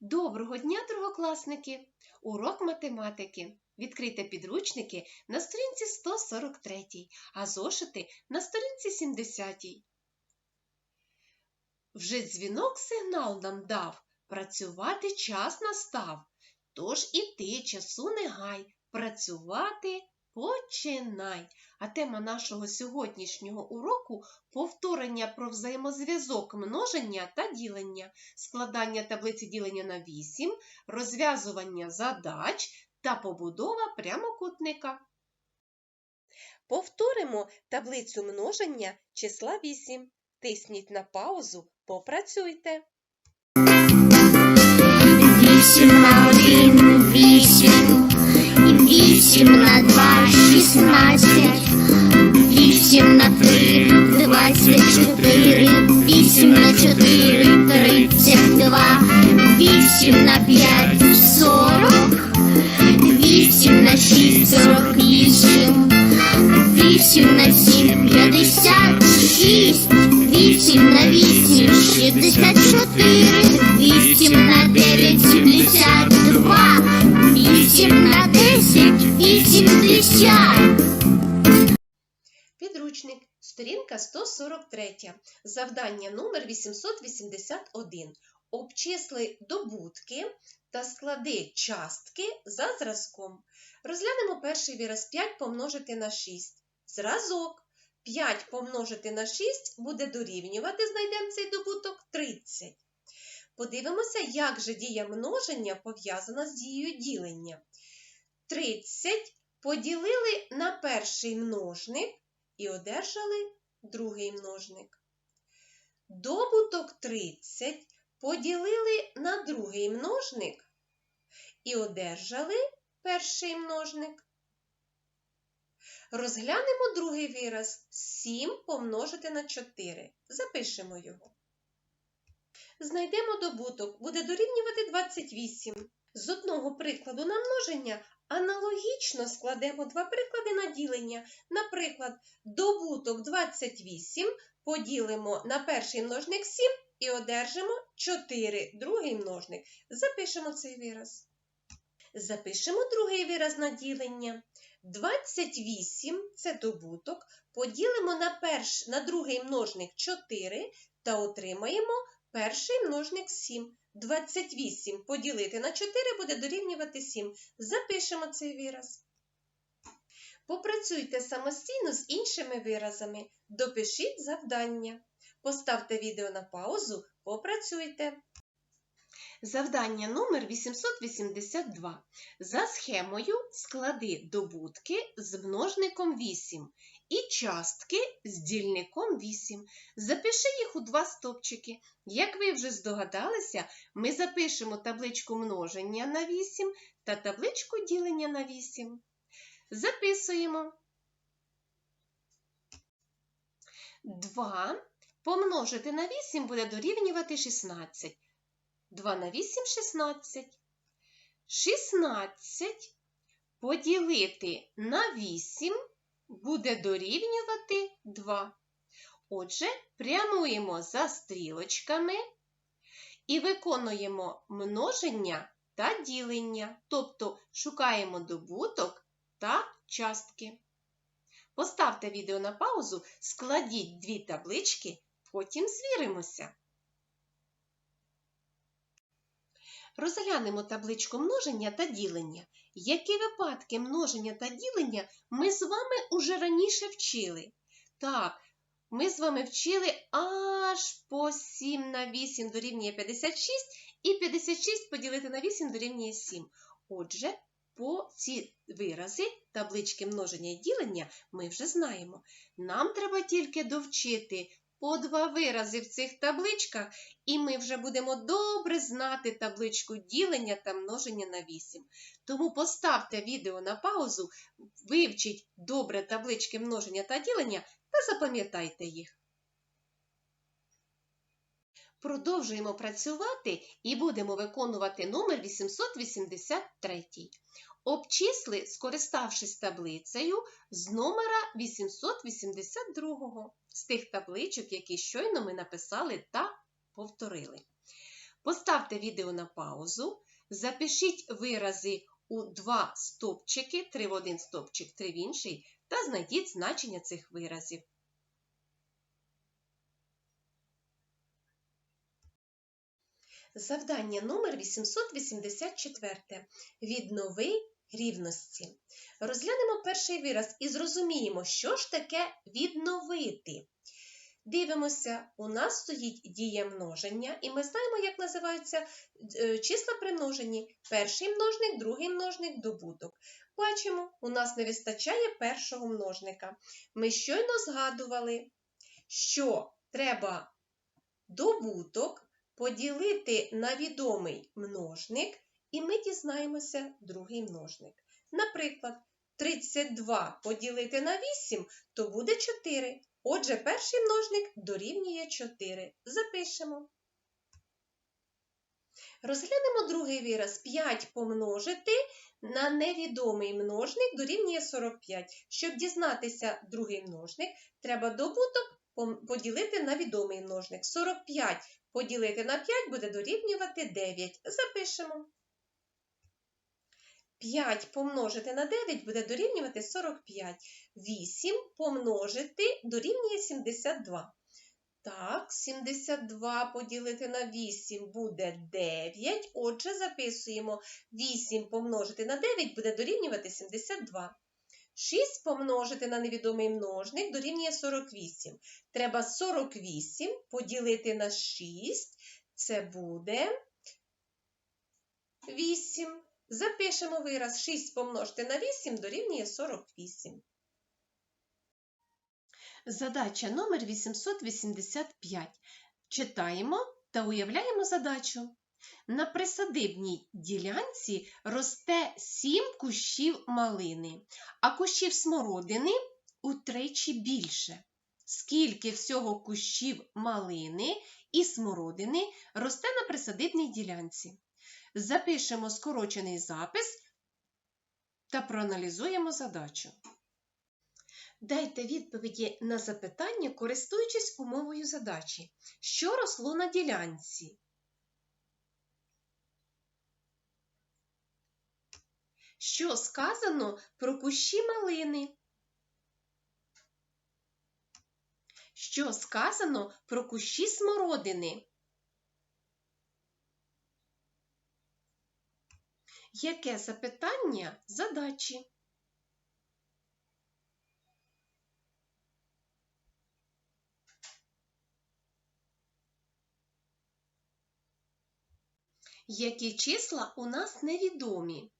Доброго дня, другокласники! Урок математики. Відкрийте підручники на сторінці 143, а зошити на сторінці 70. Вже дзвінок сигнал нам дав, працювати час настав. Тож і ти часу не гай, працювати починай. А тема нашого сьогоднішнього уроку повторення про взаємозв'язок множення та ділення, складання таблиці ділення на 8, розв'язування задач та побудова прямокутника. Повторимо таблицю множення числа 8. Тисніть на паузу, попрацюйте. Вісім на один, вісім, вісім на два, шістнадцять, вісім на три, двадцять чотири, вісім на чотири, тридцять два, вісім на п'ять, сорок, вісім на шість, сорок вісім, вісім на сім, п'ятдесят шість, вісім на вісім, шістдесят чотири, вісім на сторінка 143, завдання номер 881. Обчисли добутки та склади частки за зразком. Розглянемо перший вираз 5 помножити на 6. Зразок 5 помножити на 6 буде дорівнювати, знайдемо цей добуток 30. Подивимося, як же дія множення пов'язана з дією ділення. 30 поділили на перший множник і одержали другий множник. Добуток 30 поділили на другий множник і одержали перший множник. Розглянемо другий вираз 7 помножити на 4. Запишемо його. Знайдемо добуток, буде дорівнювати 28. З одного прикладу на множення аналогічно складемо два приклади на ділення. Наприклад, добуток 28 поділимо на перший множник 7 і одержимо 4, другий множник. Запишемо цей вираз. Запишемо другий вираз на ділення. 28 це добуток. Поділимо на, перш, на другий множник 4 та отримаємо перший множник 7. 28 поділити на 4 буде дорівнювати 7. Запишемо цей вираз. Попрацюйте самостійно з іншими виразами. Допишіть завдання. Поставте відео на паузу, попрацюйте. Завдання номер 882. За схемою склади добутки з множником 8 і частки з дільником 8. Запиши їх у два стопчики. Як ви вже здогадалися, ми запишемо табличку множення на 8 та табличку ділення на 8. Записуємо. 2 помножити на 8 буде дорівнювати 16. 2 на 8 – 16. 16 поділити на 8 буде дорівнювати 2. Отже, прямуємо за стрілочками і виконуємо множення та ділення, тобто шукаємо добуток та частки. Поставте відео на паузу, складіть дві таблички, потім звіримося. Розглянемо табличку множення та ділення. Які випадки множення та ділення ми з вами уже раніше вчили? Так, ми з вами вчили аж по 7 на 8 дорівнює 56 і 56 поділити на 8 дорівнює 7. Отже, по ці вирази таблички множення і ділення ми вже знаємо. Нам треба тільки довчити по два вирази в цих табличках, і ми вже будемо добре знати табличку ділення та множення на 8. Тому поставте відео на паузу, вивчіть добре таблички множення та ділення та запам'ятайте їх. Продовжуємо працювати і будемо виконувати номер 883. Обчисли, скориставшись таблицею з номера 882 з тих табличок, які щойно ми написали та повторили. Поставте відео на паузу, запишіть вирази у два стопчики, три в один стопчик, три в інший, та знайдіть значення цих виразів. Завдання номер 884. Віднови рівності. Розглянемо перший вираз і зрозуміємо, що ж таке відновити. Дивимося, у нас стоїть дія множення, і ми знаємо, як називаються е, числа при множенні. Перший множник, другий множник, добуток. Бачимо, у нас не вистачає першого множника. Ми щойно згадували, що треба добуток поділити на відомий множник, і ми дізнаємося другий множник. Наприклад, 32 поділити на 8, то буде 4. Отже, перший множник дорівнює 4. Запишемо. Розглянемо другий вираз. 5 помножити на невідомий множник дорівнює 45. Щоб дізнатися другий множник, треба добуток поділити на відомий множник. 45 поділити на 5 буде дорівнювати 9. Запишемо. 5 помножити на 9 буде дорівнювати 45. 8 помножити дорівнює 72. Так, 72 поділити на 8 буде 9. Отже, записуємо 8 помножити на 9 буде дорівнювати 72. 6 помножити на невідомий множник дорівнює 48. Треба 48 поділити на 6. Це буде 8. Запишемо вираз 6 помножити на 8 дорівнює 48. Задача номер 885. Читаємо та уявляємо задачу. На присадибній ділянці росте 7 кущів малини, а кущів смородини утричі більше. Скільки всього кущів малини і смородини росте на присадибній ділянці? Запишемо скорочений запис та проаналізуємо задачу. Дайте відповіді на запитання, користуючись умовою задачі. Що росло на ділянці? Що сказано про кущі малини? Що сказано про кущі смородини? Яке запитання задачі? Які числа у нас невідомі?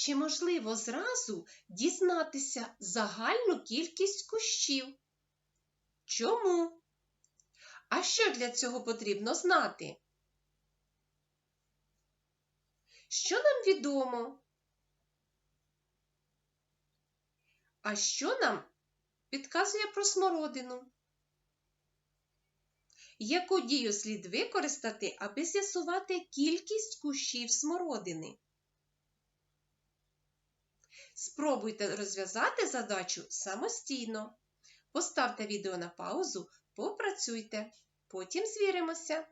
Чи можливо зразу дізнатися загальну кількість кущів? Чому? А що для цього потрібно знати? Що нам відомо? А що нам підказує про смородину? Яку дію слід використати, аби з'ясувати кількість кущів смородини? Спробуйте розв'язати задачу самостійно. Поставте відео на паузу, попрацюйте, потім звіримося.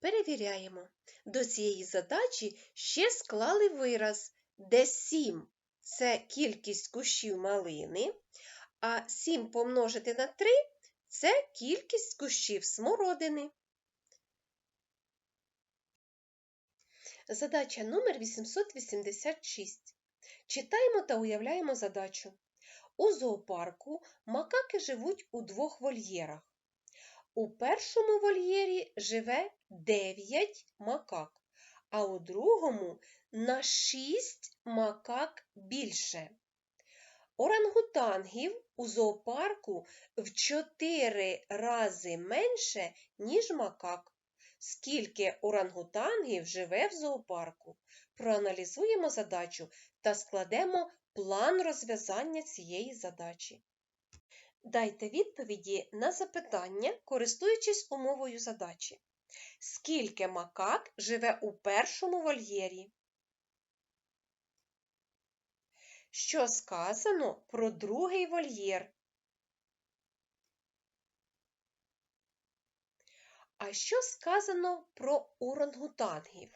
Перевіряємо. До цієї задачі ще склали вираз, де 7 – це кількість кущів малини, а 7 помножити на 3 – це кількість кущів смородини. Задача номер 886. Читаємо та уявляємо задачу. У зоопарку макаки живуть у двох вольєрах. У першому вольєрі живе 9 макак, а у другому на 6 макак більше. Орангутангів у зоопарку в 4 рази менше, ніж макак. Скільки орангутангів живе в зоопарку? Проаналізуємо задачу та складемо план розв'язання цієї задачі. Дайте відповіді на запитання, користуючись умовою задачі. Скільки макак живе у першому вольєрі? що сказано про другий вольєр. А що сказано про орангутангів?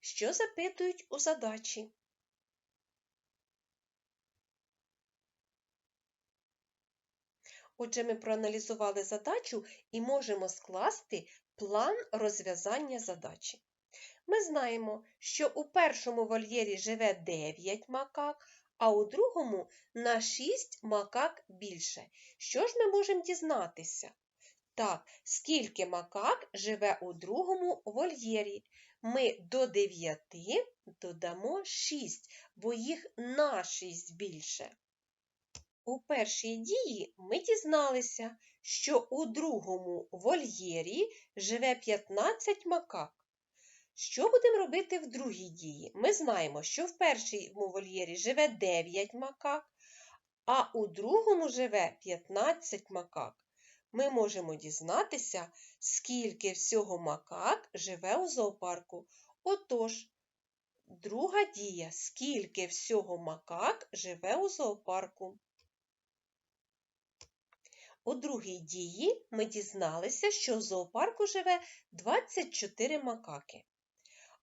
Що запитують у задачі? Отже, ми проаналізували задачу і можемо скласти план розв'язання задачі. Ми знаємо, що у першому вольєрі живе 9 макак, а у другому на 6 макак більше. Що ж ми можемо дізнатися? Так, скільки макак живе у другому вольєрі? Ми до 9 додамо 6, бо їх на 6 більше. У першій дії ми дізналися, що у другому вольєрі живе 15 макак. Що будемо робити в другій дії? Ми знаємо, що в першому вольєрі живе 9 макак, а у другому живе 15 макак. Ми можемо дізнатися, скільки всього макак живе у зоопарку. Отож, друга дія, скільки всього макак живе у зоопарку. У другій дії ми дізналися, що в зоопарку живе 24 макаки.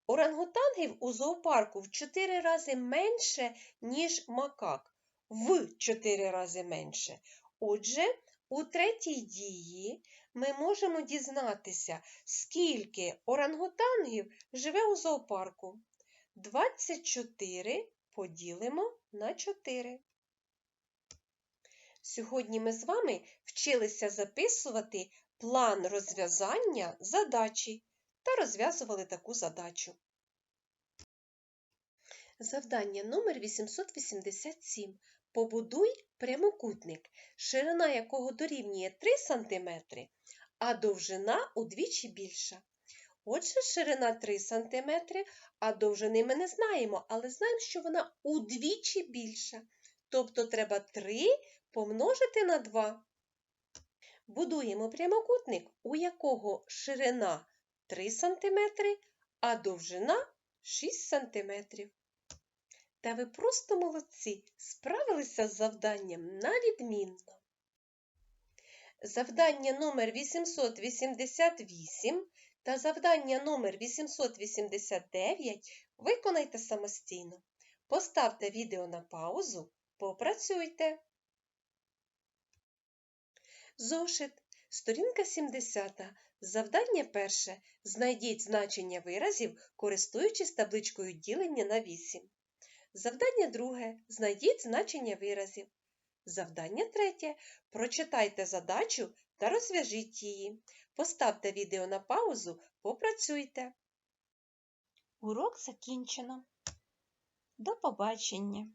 Орангутангів у зоопарку в 4 рази менше, ніж макак. В 4 рази менше. Отже, у третій дії ми можемо дізнатися, скільки орангутангів живе у зоопарку. 24 поділимо на 4. Сьогодні ми з вами вчилися записувати план розв'язання задачі та розв'язували таку задачу. Завдання номер 887. Побудуй прямокутник, ширина якого дорівнює 3 см, а довжина удвічі більша. Отже, ширина 3 см, а довжини ми не знаємо, але знаємо, що вона удвічі більша. Тобто треба 3 помножити на 2. Будуємо прямокутник, у якого ширина 3 см, а довжина 6 см. Та ви просто молодці, справилися з завданням на відмінно. Завдання номер 888 та завдання номер 889 виконайте самостійно. Поставте відео на паузу, попрацюйте. Зошит. Сторінка 70. Завдання перше. Знайдіть значення виразів, користуючись табличкою ділення на 8. Завдання друге. Знайдіть значення виразів. Завдання третє. Прочитайте задачу та розв'яжіть її. Поставте відео на паузу, попрацюйте. Урок закінчено. До побачення!